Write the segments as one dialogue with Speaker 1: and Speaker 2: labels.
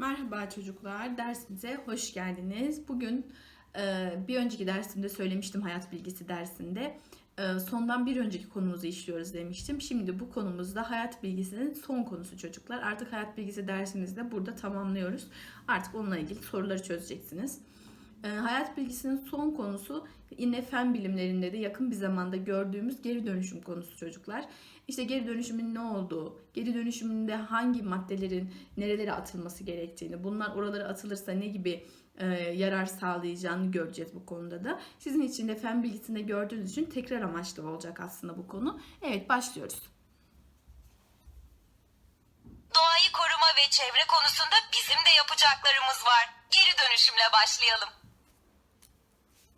Speaker 1: Merhaba çocuklar, dersimize hoş geldiniz. Bugün e, bir önceki dersimde söylemiştim hayat bilgisi dersinde. e, Sondan bir önceki konumuzu işliyoruz demiştim. Şimdi bu konumuzda hayat bilgisinin son konusu çocuklar. Artık hayat bilgisi dersimizi de burada tamamlıyoruz. Artık onunla ilgili soruları çözeceksiniz. E, Hayat bilgisinin son konusu yine fen bilimlerinde de yakın bir zamanda gördüğümüz geri dönüşüm konusu çocuklar. İşte geri dönüşümün ne olduğu, geri dönüşümünde hangi maddelerin nerelere atılması gerektiğini, bunlar oralara atılırsa ne gibi e, yarar sağlayacağını göreceğiz bu konuda da. Sizin için de fen bilgisinde gördüğünüz için tekrar amaçlı olacak aslında bu konu. Evet başlıyoruz.
Speaker 2: Doğayı koruma ve çevre konusunda bizim de yapacaklarımız var. Geri dönüşümle başlayalım.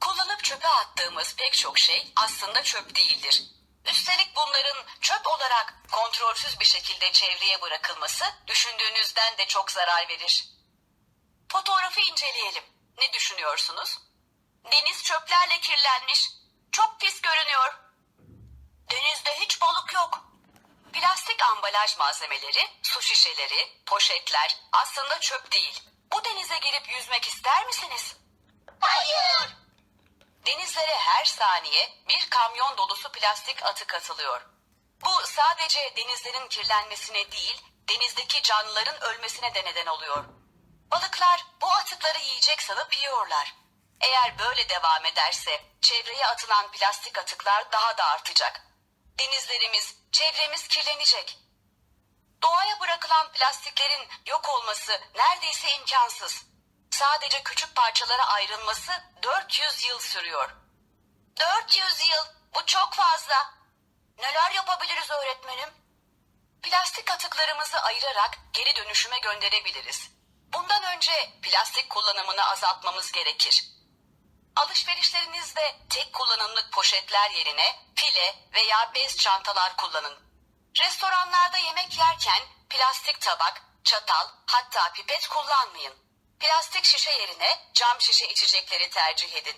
Speaker 2: Kullanıp çöpe attığımız pek çok şey aslında çöp değildir. Üstelik bunların çöp olarak kontrolsüz bir şekilde çevreye bırakılması düşündüğünüzden de çok zarar verir. Fotoğrafı inceleyelim. Ne düşünüyorsunuz? Deniz çöplerle kirlenmiş. Çok pis görünüyor. Denizde hiç balık yok. Plastik ambalaj malzemeleri, su şişeleri, poşetler aslında çöp değil. Bu denize girip yüzmek ister misiniz? Hayır. Denizlere her saniye bir kamyon dolusu plastik atık atılıyor. Bu sadece denizlerin kirlenmesine değil, denizdeki canlıların ölmesine de neden oluyor. Balıklar bu atıkları yiyecek sanıp yiyorlar. Eğer böyle devam ederse çevreye atılan plastik atıklar daha da artacak. Denizlerimiz, çevremiz kirlenecek. Doğaya bırakılan plastiklerin yok olması neredeyse imkansız. Sadece küçük parçalara ayrılması 400 yıl sürüyor. 400 yıl, bu çok fazla. Neler yapabiliriz öğretmenim? Plastik atıklarımızı ayırarak geri dönüşüme gönderebiliriz. Bundan önce plastik kullanımını azaltmamız gerekir. Alışverişlerinizde tek kullanımlık poşetler yerine file veya bez çantalar kullanın. Restoranlarda yemek yerken plastik tabak, çatal hatta pipet kullanmayın. Plastik şişe yerine cam şişe içecekleri tercih edin.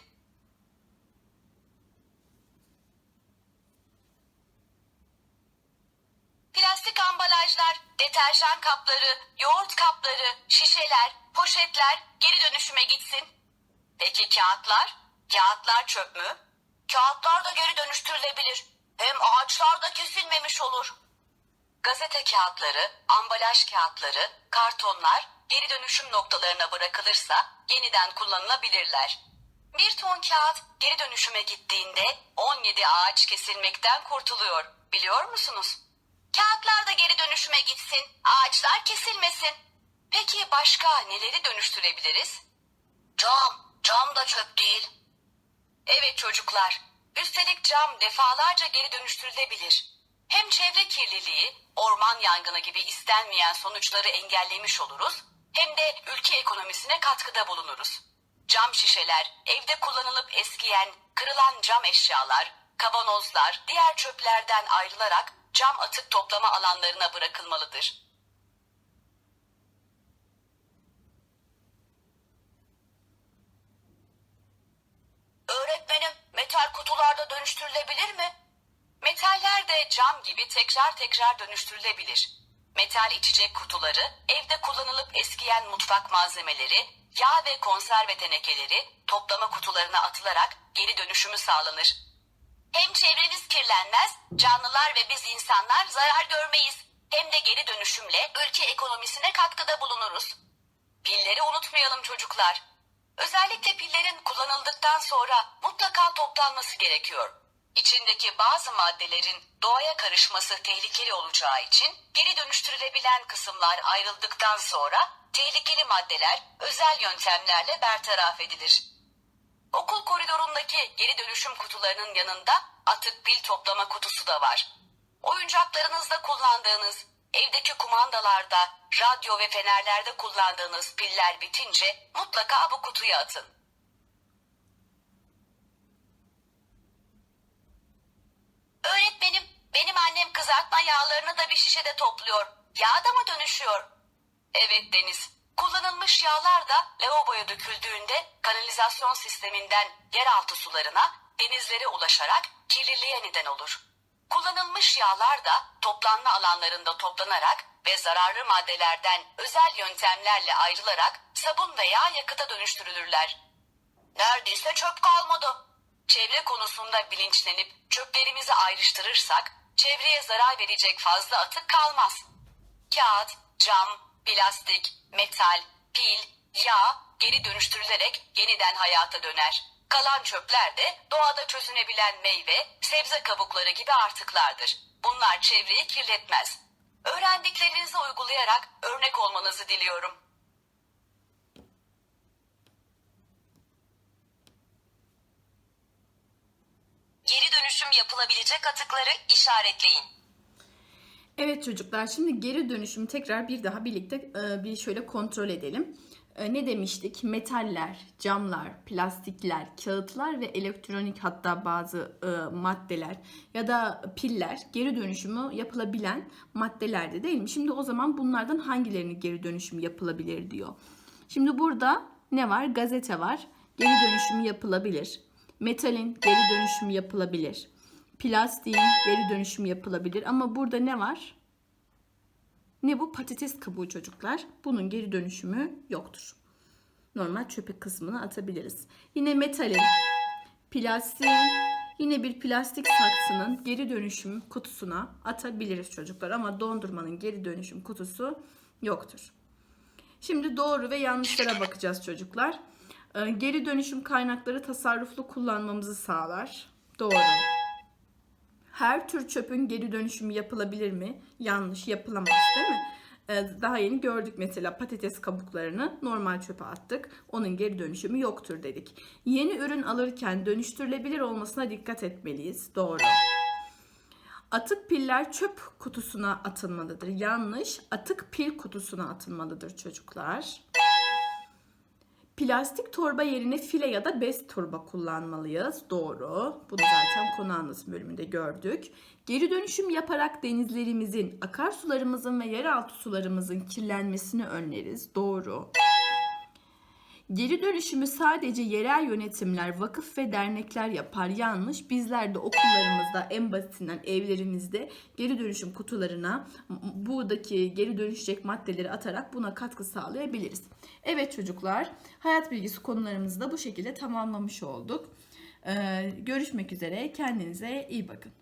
Speaker 2: Plastik ambalajlar, deterjan kapları, yoğurt kapları, şişeler, poşetler geri dönüşüme gitsin. Peki kağıtlar? Kağıtlar çöp mü? Kağıtlar da geri dönüştürülebilir. Hem ağaçlar da kesilmemiş olur. Gazete kağıtları, ambalaj kağıtları, kartonlar geri dönüşüm noktalarına bırakılırsa yeniden kullanılabilirler. Bir ton kağıt geri dönüşüme gittiğinde 17 ağaç kesilmekten kurtuluyor. Biliyor musunuz? Kağıtlar da geri dönüşüme gitsin, ağaçlar kesilmesin. Peki başka neleri dönüştürebiliriz? Cam, cam da çöp değil. Evet çocuklar, üstelik cam defalarca geri dönüştürülebilir. Hem çevre kirliliği, orman yangını gibi istenmeyen sonuçları engellemiş oluruz, hem de ülke ekonomisine katkıda bulunuruz. Cam şişeler, evde kullanılıp eskiyen, kırılan cam eşyalar, kavanozlar, diğer çöplerden ayrılarak cam atık toplama alanlarına bırakılmalıdır. Öğretmenim, metal kutularda dönüştürülebilir mi? Metaller de cam gibi tekrar tekrar dönüştürülebilir. Metal içecek kutuları, evde kullanılıp eskiyen mutfak malzemeleri, yağ ve konserve tenekeleri toplama kutularına atılarak geri dönüşümü sağlanır. Hem çevremiz kirlenmez, canlılar ve biz insanlar zarar görmeyiz. Hem de geri dönüşümle ülke ekonomisine katkıda bulunuruz. Pilleri unutmayalım çocuklar. Özellikle pillerin kullanıldıktan sonra mutlaka toplanması gerekiyor. İçindeki bazı maddelerin doğaya karışması tehlikeli olacağı için geri dönüştürülebilen kısımlar ayrıldıktan sonra tehlikeli maddeler özel yöntemlerle bertaraf edilir. Okul koridorundaki geri dönüşüm kutularının yanında atık pil toplama kutusu da var. Oyuncaklarınızda kullandığınız, evdeki kumandalarda, radyo ve fenerlerde kullandığınız piller bitince mutlaka bu kutuya atın. Öğretmenim, benim annem kızartma yağlarını da bir şişede topluyor. Yağ da mı dönüşüyor? Evet Deniz. Kullanılmış yağlar da lavaboya döküldüğünde kanalizasyon sisteminden yeraltı sularına, denizlere ulaşarak kirliliğe neden olur. Kullanılmış yağlar da toplanma alanlarında toplanarak ve zararlı maddelerden özel yöntemlerle ayrılarak sabun veya yakıta dönüştürülürler. Neredeyse çöp kalmadı. Çevre konusunda bilinçlenip çöplerimizi ayrıştırırsak çevreye zarar verecek fazla atık kalmaz. Kağıt, cam, plastik, metal, pil, yağ geri dönüştürülerek yeniden hayata döner. Kalan çöpler de doğada çözünebilen meyve, sebze kabukları gibi artıklardır. Bunlar çevreyi kirletmez. Öğrendiklerinizi uygulayarak örnek olmanızı diliyorum. Geri dönüşüm yapılabilecek atıkları işaretleyin.
Speaker 1: Evet çocuklar şimdi geri dönüşümü tekrar bir daha birlikte e, bir şöyle kontrol edelim. E, Ne demiştik? Metaller, camlar, plastikler, kağıtlar ve elektronik hatta bazı e, maddeler ya da piller geri dönüşümü yapılabilen maddelerdi değil mi? Şimdi o zaman bunlardan hangilerinin geri dönüşümü yapılabilir diyor. Şimdi burada ne var? Gazete var. Geri dönüşümü yapılabilir. Metalin geri dönüşümü yapılabilir. Plastiğin geri dönüşümü yapılabilir ama burada ne var? Ne bu? Patates kabuğu çocuklar. Bunun geri dönüşümü yoktur. Normal çöpe kısmını atabiliriz. Yine metalin, plastiğin, yine bir plastik saksının geri dönüşüm kutusuna atabiliriz çocuklar. Ama dondurmanın geri dönüşüm kutusu yoktur. Şimdi doğru ve yanlışlara bakacağız çocuklar. Ee, Geri dönüşüm kaynakları tasarruflu kullanmamızı sağlar. Doğru. Her tür çöpün geri dönüşümü yapılabilir mi? Yanlış, yapılamaz değil mi? Ee, Daha yeni gördük mesela patates kabuklarını normal çöpe attık. Onun geri dönüşümü yoktur dedik. Yeni ürün alırken dönüştürülebilir olmasına dikkat etmeliyiz. Doğru. Atık piller çöp kutusuna atılmalıdır. Yanlış. Atık pil kutusuna atılmalıdır çocuklar. Plastik torba yerine file ya da bez torba kullanmalıyız. Doğru. Bunu zaten konu anlatım bölümünde gördük. Geri dönüşüm yaparak denizlerimizin, akarsularımızın ve yeraltı sularımızın kirlenmesini önleriz. Doğru. Geri dönüşümü sadece yerel yönetimler, vakıf ve dernekler yapar. Yanlış. Bizler de okullarımızda en basitinden evlerimizde geri dönüşüm kutularına buradaki geri dönüşecek maddeleri atarak buna katkı sağlayabiliriz. Evet çocuklar, hayat bilgisi konularımızı da bu şekilde tamamlamış olduk. Ee, görüşmek üzere. Kendinize iyi bakın.